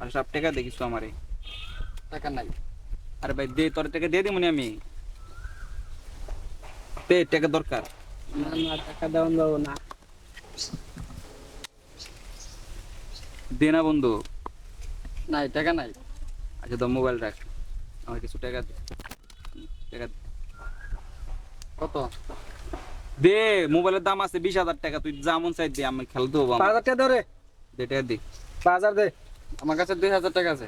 আর সব টাকা দেখিস তো আমারে। টাকা নাই। আরে ভাই দে তোর টাকা দিয়ে দিমুনি আমি। দে টাকা দরকার। না না টাকা দেওয়া যাব না। দে না বন্ধু। নাই টাকা নাই। আচ্ছা তো মোবাইল রাখ। আমার কিছু টাকা দে। টাকা দে। কত? দে মোবাইলের দাম আছে বিশ হাজার টাকা। তুই যা মন চাই দে আমি খেলতে হব পাঁচ হাজার টাকা দাও রে দে টাকা দে। পাঁচ হাজার দে। আমার কাছে দুই হাজার টাকা আছে।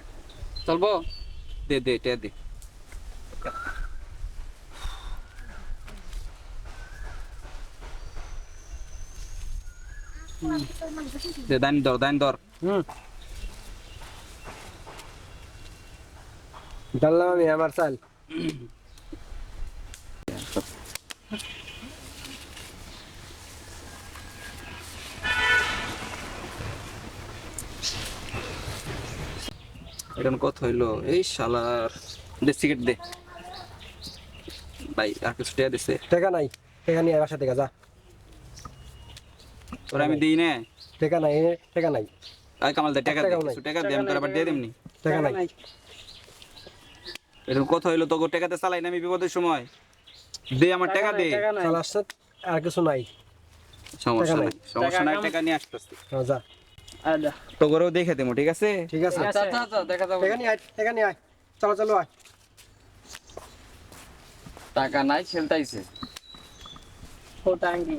চলবো? দে দে টাকা দে। দে দান ধর দান ধর। হুম। জানলাম আমি আমার চাল। এখন কত হইল? এই শালার। দে সিগারেট দে। ভাই আর কিছু টাকা দিছে। টাকা নাই। টাকা নিয়ে বাসা থেকে যা। তোরা আমি দিই না। টাকা নাই টাকা নাই। আই কামাল দে টাকা দে। কিছু টাকা দে আমি তোর আবার দিয়ে দিমনি। টাকা নাই। এরকম কত হইল? তোকে টাকাতে চালাই না আমি বিপদের সময়। দে আমার টাকা দে। চাল আসছে আর কিছু নাই। সমস্যা নাই। সমস্যা নাই টাকা নিয়ে আসতেছি। হ্যাঁ, যা। তো দেখে দেবো ঠিক আছে? ঠিক আছে। আচ্ছা আচ্ছা আচ্ছা দেখা যাবে। টাকা নিয়ে আয় টাকা নিয়ে আয়। চলো চলো আয়। টাকা নাই খেলতাইছে। ফোটাঙ্গি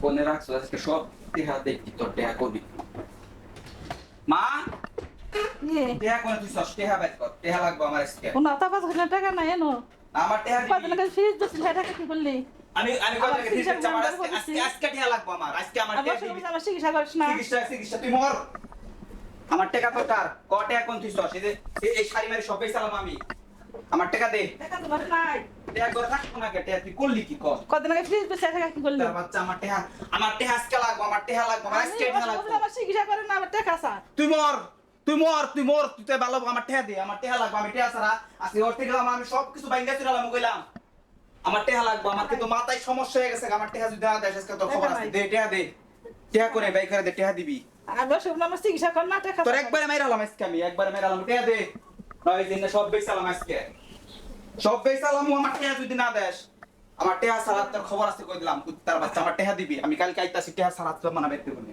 ফোনে রাখছো আজকে সব টেহা দেখি তোর টেহা করবি। মা? টেহা করে তুই সব টেহা বাইর কর লাগবে আমার আজকে। কোনো আতা পাঁচ হাজার টাকা নাই এনো। আমার আগে ফ্রিজ দিচ্ছিল টাকা কি করলি আমি আমি টাকা আজকে আজকে টেহা লাগবে আমার আজকে আমার আমার চিকিৎসা করিস না। চিকিৎসা চিকিৎসা তুই মর। আমার টাকা তো কার ক টাকা কোন তুই সস এই যে এই- শাড়ি মারি সবাই চালাম আমি। আমার টাকা দে। টাকা তোমার নাই। টাকা করে থাকব না কে তুই করলি কি? কর। কদিন আগে ফ্রিজ দিচ্ছিল টাকা কি করলি? বাচ্চা আমার আজকে লাগবো আমার টেহা লাগবো আমার আমি আজকে টেহা আমার লাগবো আমার চিকিৎসা করে না আমার টাকা আছে তুই মর তুই মর তুই মর তুই তো ভালো আমার টেহা দে আমার টেহা লাগবে আমি টেহা ছাড়া। আজকে ওর থেকে গেলাম আমি সব কিছু বাইঙ্গা কইলাম আমার টেহা লাগবে আমার কিন্তু মাথায় সমস্যা হয়ে গেছে আমার টেহা যদি না দেয় তোর খবর আছে। দে টেহা দে। টেহা করে বাই করে দে টেহা দিবি। আমি সঙ্গে আমার চিকিৎসা কর না টাকা তোর একবারে মেরালাম আজকে আমি একবারে মেরালাম টেহা দে। নয় দিন সব বেচালাম আজকে। সব বেচালাম আমার টেহা যদি না দেস। আমার টেহা ছাড়া তোর খবর আছে কই দিলাম। তার বাচ্চা আমার টেহা দিবি। আমি কালকে আইতাছি টেহা তোর মানা বের করবি